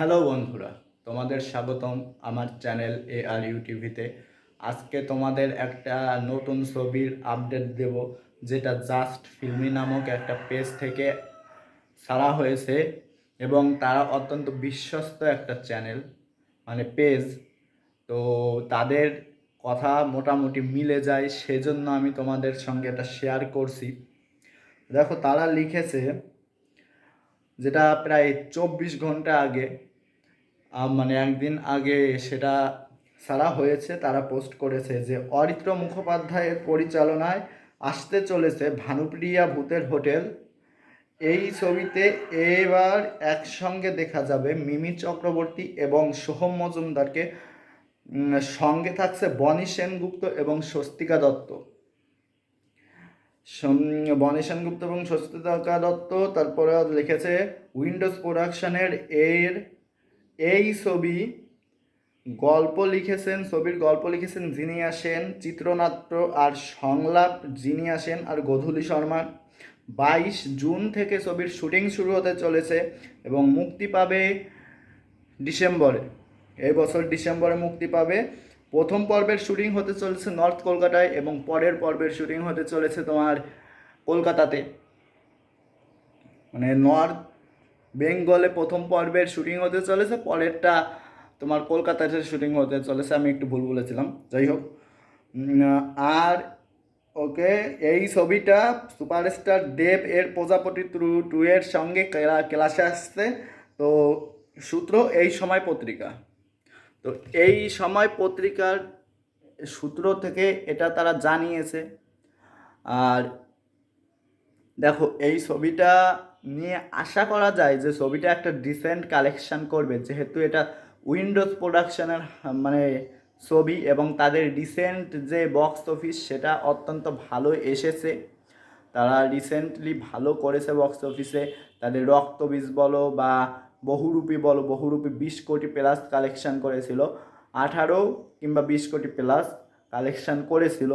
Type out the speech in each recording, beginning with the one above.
Hello বন্ধুরা, তোমাদের স্বাগতম আমার চ্যানেল এ আর ইউটিভিতে আজকে তোমাদের একটা নতুন ছবির আপডেট দেব, যেটা জাস্ট ফিল্মি নামক একটা পেজ থেকে ছাড়া হয়েছে এবং তারা অত্যন্ত বিশ্বস্ত একটা চ্যানেল মানে পেজ। তো তাদের কথা মোটামুটি মিলে যায়, সেজন্য আমি তোমাদের সঙ্গে এটা শেয়ার করছি। দেখো, তারা লিখেছে, যেটা প্রায় চব্বিশ ঘণ্টা আগে মানে একদিন আগে সেটা সারা হয়েছে, তারা পোস্ট করেছে যে, অরিত্র মুখোপাধ্যায়ের পরিচালনায় আসতে চলেছে ভানুপ্রিয়া ভূতের হোটেল। এই ছবিতে এবার একসঙ্গে দেখা যাবে মিমি চক্রবর্তী এবং সোহম মজুমদারকে। সঙ্গে থাকছে বনি সেনগুপ্ত এবং স্বস্তিকা দত্ত। বনি সেনগুপ্ত এবং স্বস্তিকা দত্ত, তারপরে লিখেছে, উইন্ডোজ প্রোডাকশনের এর এই ছবি গল্প লিখেছেন, ছবির গল্প লিখেছেন যিনি আসেন, চিত্রনাট্য আর সংলাপ যিনি আসেন আর গধূলি শর্মা। বাইশ জুন থেকে ছবির শুটিং শুরু হতে চলেছে এবং মুক্তি পাবে ডিসেম্বরে। এই বছর ডিসেম্বরে মুক্তি পাবে। প্রথম পর্বের শুটিং হতে চলেছে নর্থ কলকাতায় এবং পরের পর্বের শুটিং হতে চলেছে তোমার কলকাতাতে। মানে নর্থ বেঙ্গলে প্রথম পর্বের শুটিং হতে চলেছে, পরেরটা তোমার কলকাতাতে শুটিং হতে চলেছে, আমি একটু ভুল বলেছিলাম, যাই হোক। আর, ওকে, এই ছবিটা সুপারস্টার দেব এর প্রজাপতি টু টু এর সঙ্গে ক্লাসে আসছে। তো, সূত্র, এই সময় পত্রিকা। তো, এই সময় পত্রিকার সূত্র থেকে এটা তারা জানিয়েছে। আর, দেখো, এই ছবিটা নিয়ে আশা করা যায় যে ছবিটা একটা ডিসেন্ট কালেকশন করবে। যেহেতু এটা উইন্ডোজ প্রোডাকশনের মানে ছবি এবং তাদের রিসেন্ট যে বক্স অফিস সেটা অত্যন্ত ভালো এসেছে। তারা রিসেন্টলি ভালো করেছে বক্স অফিসে তাদের রক্তবীজ বলো বা বহুরূপী বলো, বহুরূপী বিশ কোটি প্লাস কালেকশান করেছিল। আঠারো কিংবা বিশ কোটি প্লাস কালেকশান করেছিল।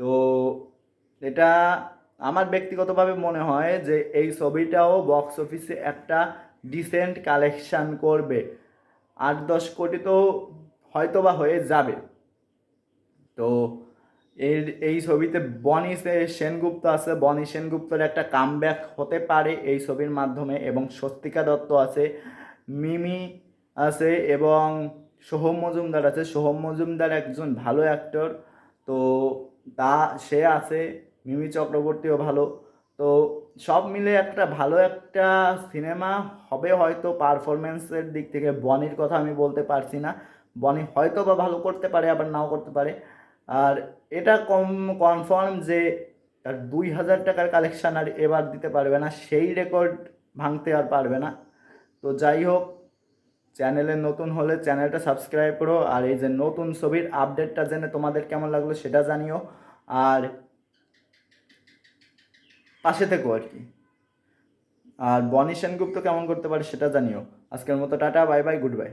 তো এটা আমার ব্যক্তিগতভাবে মনে হয় যে এই ছবিটাও বক্স অফিসে একটা ডিসেন্ট কালেকশান করবে। আট দশ কোটি তো হয়তো বা হয়ে যাবে। তো এর, এই ছবিতে বনি সেনগুপ্ত আছে। বনি সেনগুপ্তর একটা কামব্যাক হতে পারে এই ছবির মাধ্যমে এবং স্বস্তিকা দত্ত আছে, মিমি আছে এবং সোহম মজুমদার আছে। সোহম মজুমদার একজন ভালো অ্যাক্টর তো তা, সে আছে মিমি চক্রবর্তীও ভালো। তো সব মিলে একটা ভালো একটা সিনেমা হবে হয়তো পারফরমেন্সের দিক থেকে। বনির কথা আমি বলতে পারছি না। বনি হয়তো বা ভালো করতে পারে, আবার নাও করতে পারে। আর এটা কম কনফার্ম যে তার দুই হাজার টাকার কালেকশান আর এবার দিতে পারবে না। সেই রেকর্ড ভাঙতে আর পারবে না। তো যাই হোক, চ্যানেলে নতুন হলে চ্যানেলটা সাবস্ক্রাইব করো। আর এই যে নতুন ছবির আপডেটটা জেনে তোমাদের কেমন লাগল সেটা জানিও। আর পাশে থেকো আর কি। আর বনি সেনগুপ্ত কেমন করতে পারে সেটা জানিও। আজকের মতো tata, bye bye, good bye.